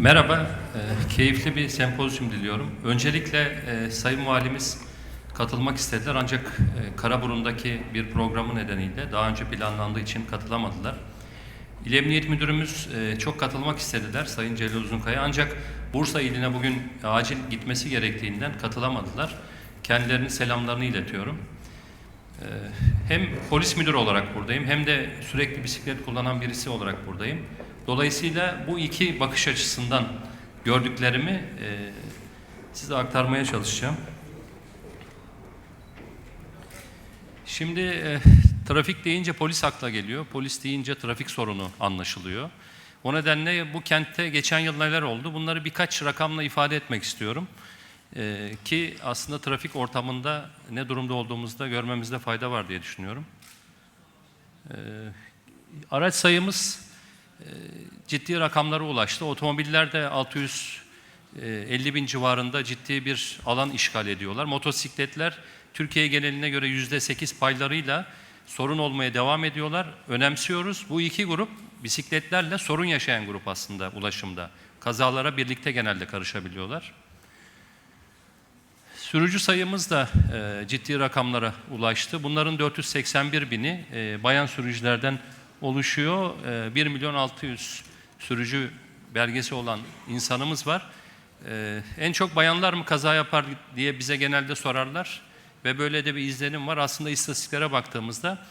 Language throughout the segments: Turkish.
Merhaba, e, keyifli bir sempozyum diliyorum. Öncelikle e, Sayın Valimiz katılmak istediler ancak e, Karaburun'daki bir programı nedeniyle daha önce planlandığı için katılamadılar. İl Emniyet Müdürümüz e, çok katılmak istediler Sayın Celil Uzunkaya ancak Bursa iline bugün acil gitmesi gerektiğinden katılamadılar. Kendilerinin selamlarını iletiyorum. Ee, Hem polis müdürü olarak buradayım hem de sürekli bisiklet kullanan birisi olarak buradayım. Dolayısıyla bu iki bakış açısından gördüklerimi e, size aktarmaya çalışacağım. Şimdi e, trafik deyince polis akla geliyor. Polis deyince trafik sorunu anlaşılıyor. O nedenle bu kentte geçen yıl neler oldu? Bunları birkaç rakamla ifade etmek istiyorum. Ee, ki aslında trafik ortamında ne durumda olduğumuzda görmemizde fayda var diye düşünüyorum. Ee, araç sayımız e, ciddi rakamlara ulaştı. Otomobillerde 650 bin civarında ciddi bir alan işgal ediyorlar. Motosikletler Türkiye geneline göre %8 paylarıyla sorun olmaya devam ediyorlar. Önemsiyoruz. Bu iki grup bisikletlerle sorun yaşayan grup aslında ulaşımda. Kazalara birlikte genelde karışabiliyorlar. Sürücü sayımız da e, ciddi rakamlara ulaştı. Bunların 481 bini e, bayan sürücülerden oluşuyor. E, 1 milyon 600 sürücü belgesi olan insanımız var. E, en çok bayanlar mı kaza yapar diye bize genelde sorarlar. Ve böyle de bir izlenim var. Aslında istatistiklere baktığımızda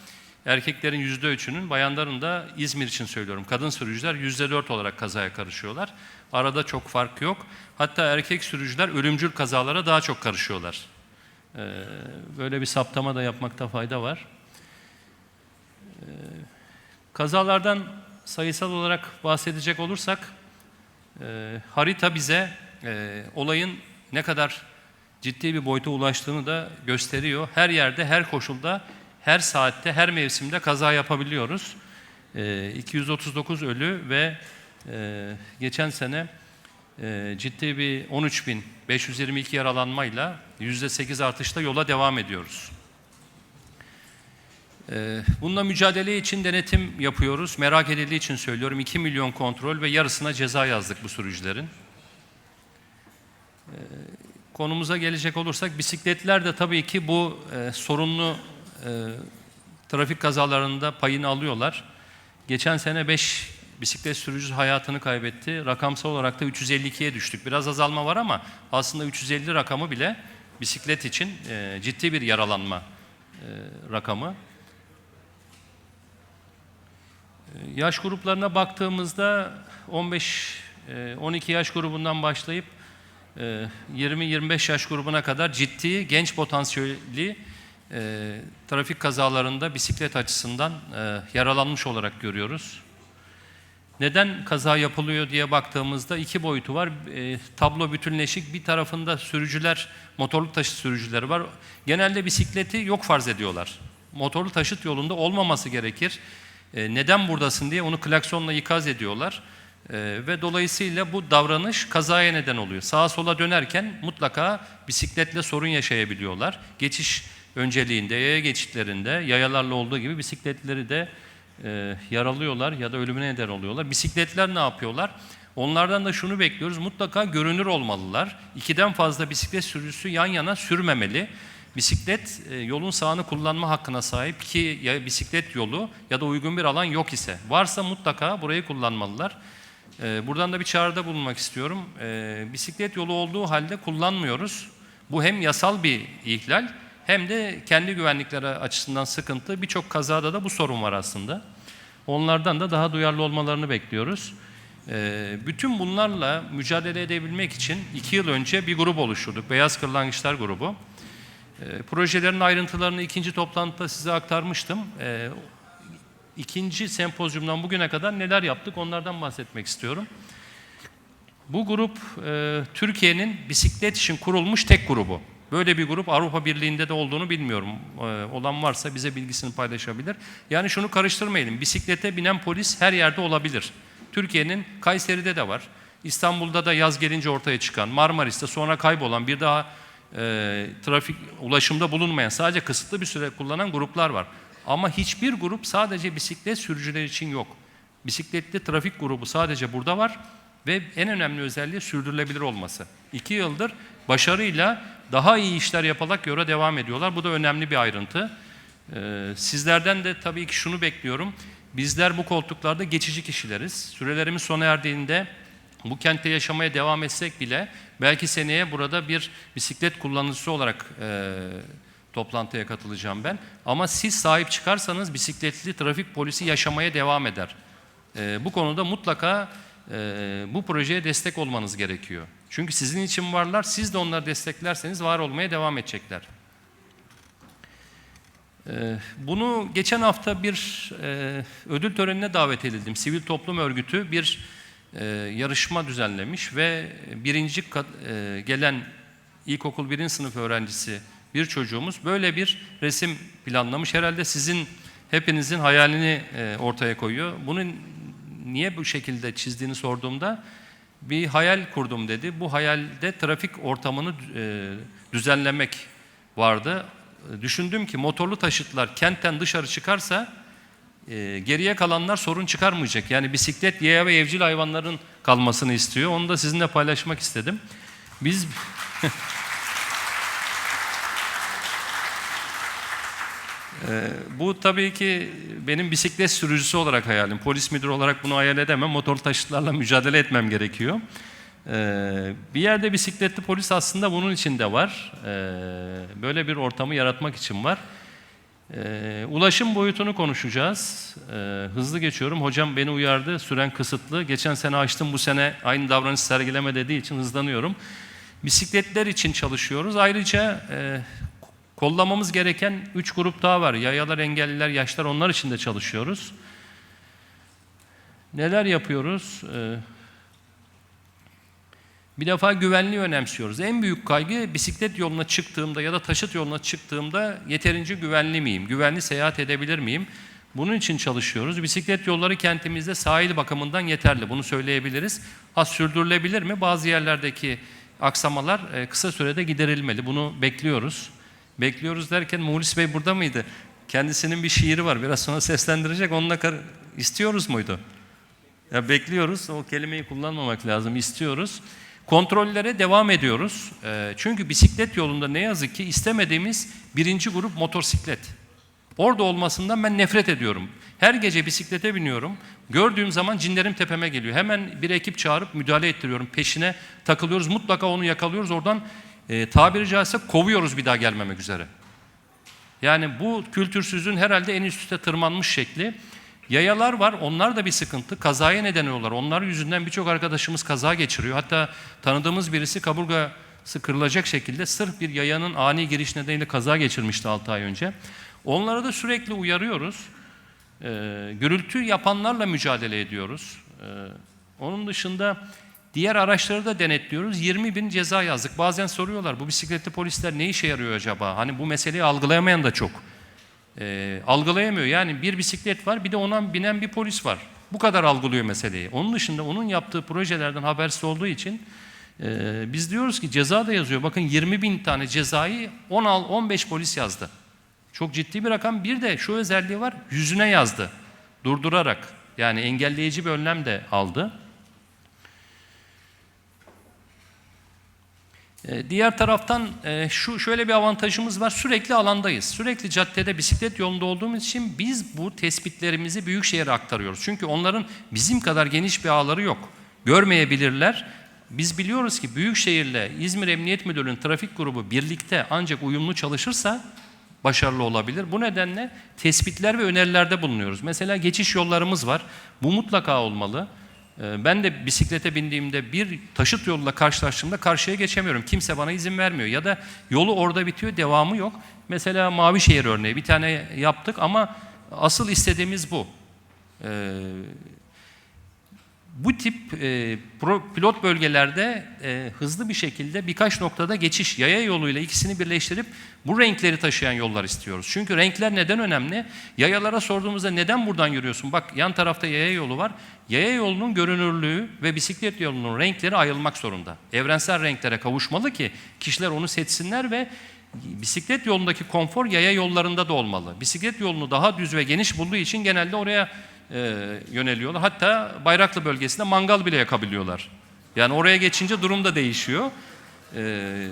erkeklerin yüzde üçünün, bayanların da İzmir için söylüyorum. Kadın sürücüler yüzde dört olarak kazaya karışıyorlar. Arada çok fark yok. Hatta erkek sürücüler ölümcül kazalara daha çok karışıyorlar. Ee, böyle bir saptama da yapmakta fayda var. Kazalardan sayısal olarak bahsedecek olursak, e, harita bize e, olayın ne kadar ciddi bir boyuta ulaştığını da gösteriyor. Her yerde, her koşulda, her saatte, her mevsimde kaza yapabiliyoruz. E, 239 ölü ve e, geçen sene e, ciddi bir 13.522 yaralanmayla %8 artışla yola devam ediyoruz. E, bununla mücadele için denetim yapıyoruz. Merak edildiği için söylüyorum 2 milyon kontrol ve yarısına ceza yazdık bu sürücülerin. E, konumuza gelecek olursak bisikletler de tabii ki bu e, sorunlu e, trafik kazalarında payını alıyorlar. Geçen sene 5 bisiklet sürücüsü hayatını kaybetti. Rakamsal olarak da 352'ye düştük. Biraz azalma var ama aslında 350 rakamı bile bisiklet için e, ciddi bir yaralanma e, rakamı. E, yaş gruplarına baktığımızda 15 e, 12 yaş grubundan başlayıp 20-25 yaş grubuna kadar ciddi genç potansiyelli e, trafik kazalarında bisiklet açısından e, yaralanmış olarak görüyoruz. Neden kaza yapılıyor diye baktığımızda iki boyutu var. E, tablo bütünleşik. Bir tarafında sürücüler, motorlu taşıt sürücüleri var. Genelde bisikleti yok farz ediyorlar. Motorlu taşıt yolunda olmaması gerekir. E, neden buradasın diye onu klaksonla ikaz ediyorlar. Ee, ve dolayısıyla bu davranış kazaya neden oluyor. Sağa sola dönerken mutlaka bisikletle sorun yaşayabiliyorlar. Geçiş önceliğinde, yaya geçitlerinde, yayalarla olduğu gibi bisikletleri de e, yaralıyorlar ya da ölümüne neden oluyorlar. Bisikletler ne yapıyorlar? Onlardan da şunu bekliyoruz, mutlaka görünür olmalılar. İkiden fazla bisiklet sürücüsü yan yana sürmemeli. Bisiklet e, yolun sağını kullanma hakkına sahip ki ya bisiklet yolu ya da uygun bir alan yok ise varsa mutlaka burayı kullanmalılar. Ee, buradan da bir çağrıda bulunmak istiyorum. Ee, bisiklet yolu olduğu halde kullanmıyoruz. Bu hem yasal bir ihlal hem de kendi güvenlikleri açısından sıkıntı. Birçok kazada da bu sorun var aslında. Onlardan da daha duyarlı olmalarını bekliyoruz. Bütün bunlarla mücadele edebilmek için iki yıl önce bir grup oluşturduk. Beyaz Kırlangıçlar grubu. Projelerin ayrıntılarını ikinci toplantıda size aktarmıştım ikinci sempozyumdan bugüne kadar neler yaptık onlardan bahsetmek istiyorum. Bu grup e, Türkiye'nin bisiklet için kurulmuş tek grubu. Böyle bir grup Avrupa Birliği'nde de olduğunu bilmiyorum. E, olan varsa bize bilgisini paylaşabilir. Yani şunu karıştırmayalım. Bisiklete binen polis her yerde olabilir. Türkiye'nin Kayseri'de de var. İstanbul'da da yaz gelince ortaya çıkan, Marmaris'te sonra kaybolan bir daha e, trafik ulaşımda bulunmayan, sadece kısıtlı bir süre kullanan gruplar var. Ama hiçbir grup sadece bisiklet sürücüler için yok. Bisikletli trafik grubu sadece burada var. ve en önemli özelliği sürdürülebilir olması. İki yıldır başarıyla daha iyi işler yaparak yola devam ediyorlar. Bu da önemli bir ayrıntı. Ee, sizlerden de tabii ki şunu bekliyorum. Bizler bu koltuklarda geçici kişileriz. Sürelerimiz sona erdiğinde bu kentte yaşamaya devam etsek bile belki seneye burada bir bisiklet kullanıcısı olarak e, toplantıya katılacağım ben. Ama siz sahip çıkarsanız bisikletli trafik polisi yaşamaya devam eder. E, bu konuda mutlaka e, bu projeye destek olmanız gerekiyor. Çünkü sizin için varlar, siz de onları desteklerseniz var olmaya devam edecekler. Ee, Bunu geçen hafta bir e, ödül törenine davet edildim. Sivil toplum örgütü bir e, yarışma düzenlemiş ve birinci e, gelen ilkokul birinci sınıf öğrencisi bir çocuğumuz böyle bir resim planlamış. Herhalde sizin hepinizin hayalini e, ortaya koyuyor. Bunu niye bu şekilde çizdiğini sorduğumda bir hayal kurdum dedi. Bu hayalde trafik ortamını e, düzenlemek vardı. Düşündüm ki motorlu taşıtlar kentten dışarı çıkarsa e, geriye kalanlar sorun çıkarmayacak. Yani bisiklet, yaya ve evcil hayvanların kalmasını istiyor. Onu da sizinle paylaşmak istedim. Biz Ee, bu tabii ki benim bisiklet sürücüsü olarak hayalim. Polis müdürü olarak bunu hayal edemem. Motor taşıtlarla mücadele etmem gerekiyor. Ee, bir yerde bisikletli polis aslında bunun için de var. Ee, böyle bir ortamı yaratmak için var. Ee, ulaşım boyutunu konuşacağız. Ee, hızlı geçiyorum. Hocam beni uyardı. Süren kısıtlı. Geçen sene açtım. Bu sene aynı davranış sergileme dediği için hızlanıyorum. Bisikletler için çalışıyoruz. Ayrıca e, kollamamız gereken üç grup daha var. Yayalar, engelliler, yaşlar onlar için de çalışıyoruz. Neler yapıyoruz? Ee, bir defa güvenliği önemsiyoruz. En büyük kaygı bisiklet yoluna çıktığımda ya da taşıt yoluna çıktığımda yeterince güvenli miyim? Güvenli seyahat edebilir miyim? Bunun için çalışıyoruz. Bisiklet yolları kentimizde sahil bakımından yeterli. Bunu söyleyebiliriz. Ha sürdürülebilir mi? Bazı yerlerdeki aksamalar e, kısa sürede giderilmeli. Bunu bekliyoruz. Bekliyoruz derken Muhlis Bey burada mıydı? Kendisinin bir şiiri var. Biraz sonra seslendirecek. Onunla kar- istiyoruz muydu? Ya bekliyoruz. O kelimeyi kullanmamak lazım. İstiyoruz. Kontrollere devam ediyoruz. Ee, çünkü bisiklet yolunda ne yazık ki istemediğimiz birinci grup motosiklet. Orada olmasından ben nefret ediyorum. Her gece bisiklete biniyorum. Gördüğüm zaman cinlerim tepeme geliyor. Hemen bir ekip çağırıp müdahale ettiriyorum. Peşine takılıyoruz. Mutlaka onu yakalıyoruz. Oradan e, tabiri caizse kovuyoruz bir daha gelmemek üzere. Yani bu kültürsüzlüğün herhalde en üst üste tırmanmış şekli. Yayalar var, onlar da bir sıkıntı. Kazaya neden oluyorlar. Onlar yüzünden birçok arkadaşımız kaza geçiriyor. Hatta tanıdığımız birisi kaburgası kırılacak şekilde sırf bir yayanın ani giriş nedeniyle kaza geçirmişti 6 ay önce. Onlara da sürekli uyarıyoruz. Ee, gürültü yapanlarla mücadele ediyoruz. Ee, onun dışında diğer araçları da denetliyoruz. 20 bin ceza yazdık. Bazen soruyorlar bu bisikletli polisler ne işe yarıyor acaba? Hani bu meseleyi algılayamayan da çok. Ee, algılayamıyor. Yani bir bisiklet var bir de ona binen bir polis var. Bu kadar algılıyor meseleyi. Onun dışında onun yaptığı projelerden habersiz olduğu için e, biz diyoruz ki ceza da yazıyor. Bakın 20 bin tane cezayı 10 al 15 polis yazdı. Çok ciddi bir rakam. Bir de şu özelliği var. Yüzüne yazdı. Durdurarak. Yani engelleyici bir önlem de aldı. Diğer taraftan e, şu şöyle bir avantajımız var. Sürekli alandayız. Sürekli caddede bisiklet yolunda olduğumuz için biz bu tespitlerimizi büyükşehire aktarıyoruz. Çünkü onların bizim kadar geniş bir ağları yok. Görmeyebilirler. Biz biliyoruz ki Büyükşehir'le İzmir Emniyet Müdürlüğü'nün trafik grubu birlikte ancak uyumlu çalışırsa başarılı olabilir. Bu nedenle tespitler ve önerilerde bulunuyoruz. Mesela geçiş yollarımız var. Bu mutlaka olmalı. Ee, Ben de bisiklete bindiğimde bir taşıt yoluyla karşılaştığımda karşıya geçemiyorum. Kimse bana izin vermiyor. Ya da yolu orada bitiyor, devamı yok. Mesela Mavişehir örneği bir tane yaptık ama asıl istediğimiz bu. Ee, bu tip e, pro- pilot bölgelerde e, hızlı bir şekilde birkaç noktada geçiş yaya yoluyla ikisini birleştirip bu renkleri taşıyan yollar istiyoruz. Çünkü renkler neden önemli? Yayalara sorduğumuzda neden buradan yürüyorsun? Bak yan tarafta yaya yolu var. Yaya yolunun görünürlüğü ve bisiklet yolunun renkleri ayrılmak zorunda. Evrensel renklere kavuşmalı ki kişiler onu seçsinler ve bisiklet yolundaki konfor yaya yollarında da olmalı. Bisiklet yolunu daha düz ve geniş bulduğu için genelde oraya e, yöneliyorlar. Hatta Bayraklı bölgesinde mangal bile yakabiliyorlar. Yani oraya geçince durum da değişiyor. E,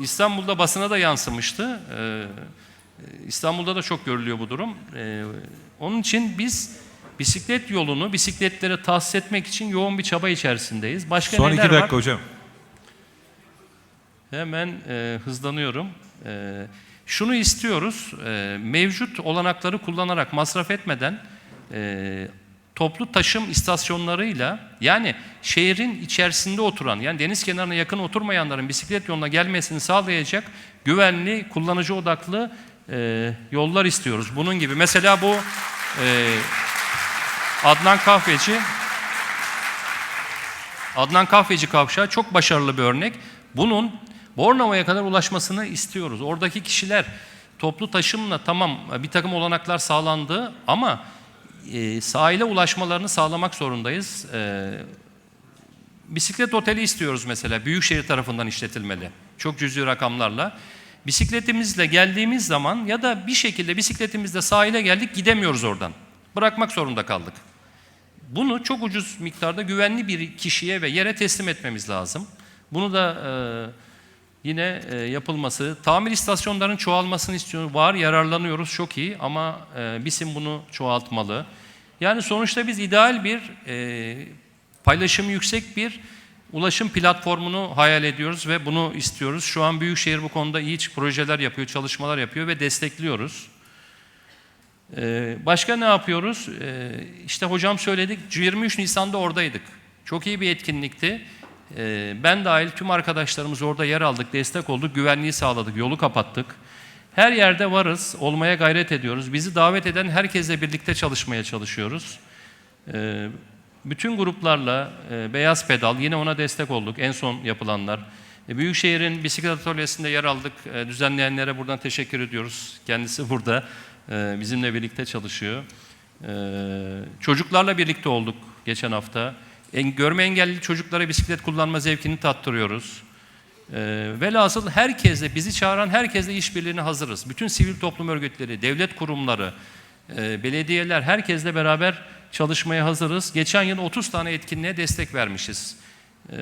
İstanbul'da basına da yansımıştı. E, İstanbul'da da çok görülüyor bu durum. E, onun için biz bisiklet yolunu bisikletlere tahsis etmek için yoğun bir çaba içerisindeyiz. Başka Son neler iki var? dakika hocam. Hemen e, hızlanıyorum. E, şunu istiyoruz, e, mevcut olanakları kullanarak masraf etmeden e, toplu taşım istasyonlarıyla yani şehrin içerisinde oturan yani deniz kenarına yakın oturmayanların bisiklet yoluna gelmesini sağlayacak güvenli, kullanıcı odaklı e, yollar istiyoruz. Bunun gibi mesela bu e, Adnan Kahveci Adnan Kahveci Kavşağı çok başarılı bir örnek. Bunun Bornova'ya kadar ulaşmasını istiyoruz. Oradaki kişiler toplu taşımla tamam bir takım olanaklar sağlandı ama e, sahile ulaşmalarını sağlamak zorundayız. E, bisiklet oteli istiyoruz mesela Büyükşehir tarafından işletilmeli. Çok cüzi rakamlarla. Bisikletimizle geldiğimiz zaman ya da bir şekilde bisikletimizle sahile geldik gidemiyoruz oradan. Bırakmak zorunda kaldık. Bunu çok ucuz miktarda güvenli bir kişiye ve yere teslim etmemiz lazım. Bunu da e, yine e, yapılması, tamir istasyonlarının çoğalmasını istiyoruz. Var, yararlanıyoruz, çok iyi ama e, BİSİM bunu çoğaltmalı. Yani sonuçta biz ideal bir, e, paylaşımı yüksek bir ulaşım platformunu hayal ediyoruz ve bunu istiyoruz. Şu an Büyükşehir bu konuda iyi projeler yapıyor, çalışmalar yapıyor ve destekliyoruz. Ee, Başka ne yapıyoruz? Ee, İşte hocam söyledik, 23 Nisan'da oradaydık. Çok iyi bir etkinlikti. Ee, Ben dahil tüm arkadaşlarımız orada yer aldık, destek olduk, güvenliği sağladık, yolu kapattık. Her yerde varız, olmaya gayret ediyoruz. Bizi davet eden herkesle birlikte çalışmaya çalışıyoruz. Ee, Bütün gruplarla e, Beyaz Pedal, yine ona destek olduk, en son yapılanlar. E, Büyükşehir'in bisiklet atölyesinde yer aldık. E, Düzenleyenlere buradan teşekkür ediyoruz. Kendisi burada. e, Bizimle birlikte çalışıyor. Çocuklarla birlikte olduk geçen hafta. Görme engelli çocuklara bisiklet kullanma zevkini tattırıyoruz. E, velhasıl herkesle, bizi çağıran herkesle işbirliğine hazırız. Bütün sivil toplum örgütleri, devlet kurumları, e, belediyeler herkesle beraber çalışmaya hazırız. Geçen yıl 30 tane etkinliğe destek vermişiz. E,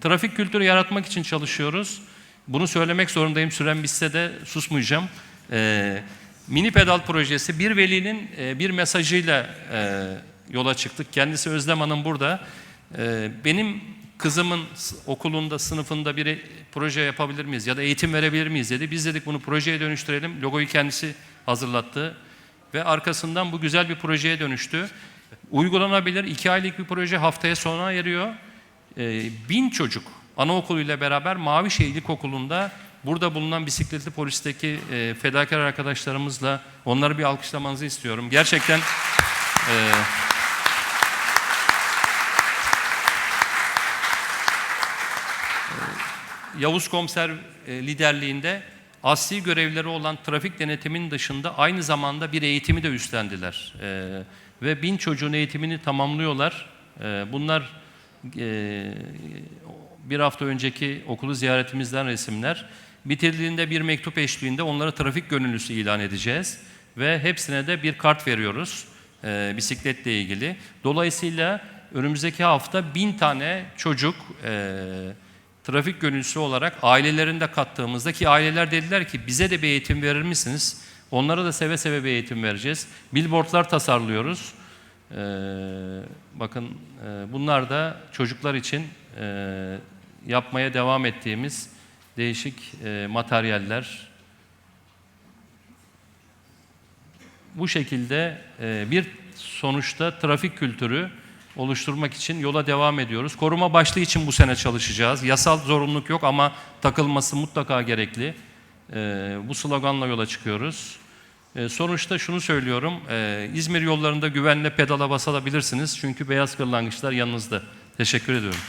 trafik kültürü yaratmak için çalışıyoruz. Bunu söylemek zorundayım. Sürem bitse de susmayacağım. E, mini pedal projesi bir velinin e, bir mesajıyla e, yola çıktık. Kendisi Özlem Hanım burada. E, benim kızımın okulunda, sınıfında bir e- proje yapabilir miyiz ya da eğitim verebilir miyiz dedi. Biz dedik bunu projeye dönüştürelim. Logoyu kendisi hazırlattı ve arkasından bu güzel bir projeye dönüştü. Uygulanabilir iki aylık bir proje haftaya sona eriyor. Ee, bin çocuk anaokuluyla beraber Mavişehir İlkokulu'nda burada bulunan bisikletli polisteki e, fedakar arkadaşlarımızla onları bir alkışlamanızı istiyorum. Gerçekten e, Yavuz Komiser e, liderliğinde asli görevleri olan trafik denetimin dışında aynı zamanda bir eğitimi de üstlendiler. E, ve bin çocuğun eğitimini tamamlıyorlar. E, bunlar bir hafta önceki okulu ziyaretimizden resimler. Bitirdiğinde bir mektup eşliğinde onları trafik gönüllüsü ilan edeceğiz. Ve hepsine de bir kart veriyoruz bisikletle ilgili. Dolayısıyla önümüzdeki hafta bin tane çocuk e, trafik gönüllüsü olarak ailelerinde kattığımızda ki aileler dediler ki bize de bir eğitim verir misiniz? Onlara da seve seve bir eğitim vereceğiz. Billboardlar tasarlıyoruz. Ee, bakın e, bunlar da çocuklar için e, yapmaya devam ettiğimiz değişik e, materyaller. Bu şekilde e, bir sonuçta trafik kültürü oluşturmak için yola devam ediyoruz. Koruma başlığı için bu sene çalışacağız. Yasal zorunluluk yok ama takılması mutlaka gerekli. E, bu sloganla yola çıkıyoruz. E, sonuçta şunu söylüyorum, e, İzmir yollarında güvenle pedala basabilirsiniz çünkü beyaz kırlangıçlar yanınızda. Teşekkür ediyorum.